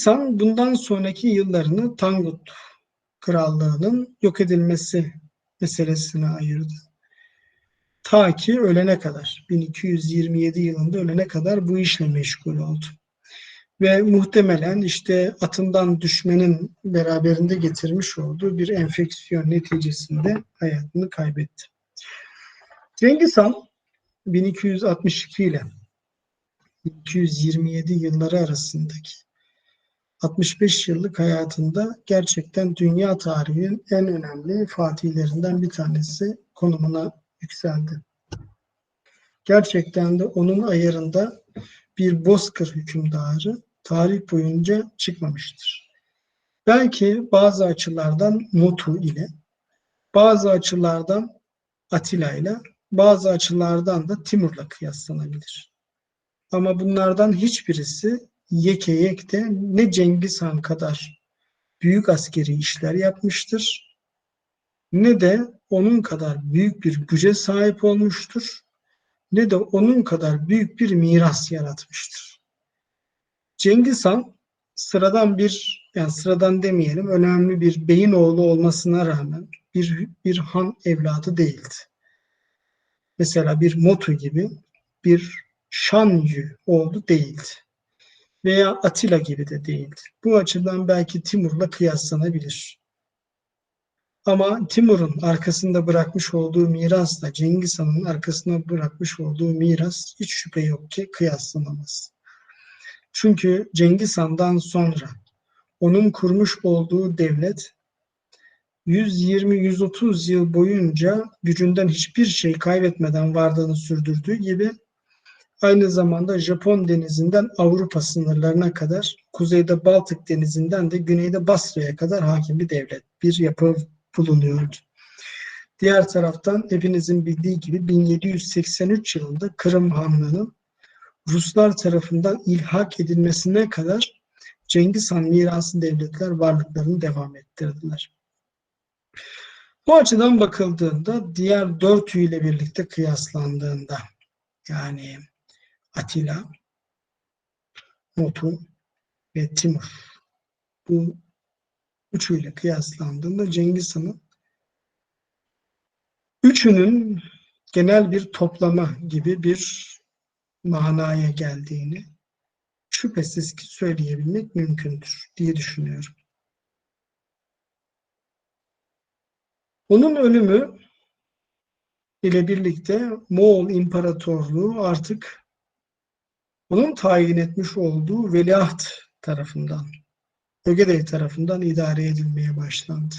San bundan sonraki yıllarını Tangut Krallığı'nın yok edilmesi meselesine ayırdı. Ta ki ölene kadar, 1227 yılında ölene kadar bu işle meşgul oldu. Ve muhtemelen işte atından düşmenin beraberinde getirmiş olduğu bir enfeksiyon neticesinde hayatını kaybetti. Cengiz Han 1262 ile 1227 yılları arasındaki 65 yıllık hayatında gerçekten dünya tarihinin en önemli fatihlerinden bir tanesi konumuna yükseldi. Gerçekten de onun ayarında bir bozkır hükümdarı tarih boyunca çıkmamıştır. Belki bazı açılardan Motu ile, bazı açılardan Atilla ile, bazı açılardan da Timur'la kıyaslanabilir. Ama bunlardan hiçbirisi yeke yekte ne Cengiz Han kadar büyük askeri işler yapmıştır ne de onun kadar büyük bir güce sahip olmuştur ne de onun kadar büyük bir miras yaratmıştır. Cengiz Han sıradan bir yani sıradan demeyelim önemli bir beyin oğlu olmasına rağmen bir, bir han evladı değildi. Mesela bir Motu gibi bir Şanyu oğlu değildi veya Atilla gibi de değildi. Bu açıdan belki Timur'la kıyaslanabilir. Ama Timur'un arkasında bırakmış olduğu mirasla Cengiz Han'ın arkasında bırakmış olduğu miras hiç şüphe yok ki kıyaslanamaz. Çünkü Cengiz Han'dan sonra onun kurmuş olduğu devlet 120-130 yıl boyunca gücünden hiçbir şey kaybetmeden varlığını sürdürdüğü gibi Aynı zamanda Japon denizinden Avrupa sınırlarına kadar, kuzeyde Baltık denizinden de güneyde Basra'ya kadar hakim bir devlet, bir yapı bulunuyordu. Diğer taraftan hepinizin bildiği gibi 1783 yılında Kırım Hanlığı'nın Ruslar tarafından ilhak edilmesine kadar Cengiz Han mirası devletler varlıklarını devam ettirdiler. Bu açıdan bakıldığında diğer dört ile birlikte kıyaslandığında yani Atilla, Motu ve Timur. Bu üçüyle kıyaslandığında Cengiz Han'ın üçünün genel bir toplama gibi bir manaya geldiğini şüphesiz ki söyleyebilmek mümkündür diye düşünüyorum. Onun ölümü ile birlikte Moğol İmparatorluğu artık onun tayin etmiş olduğu veliaht tarafından, Ögedey tarafından idare edilmeye başlandı.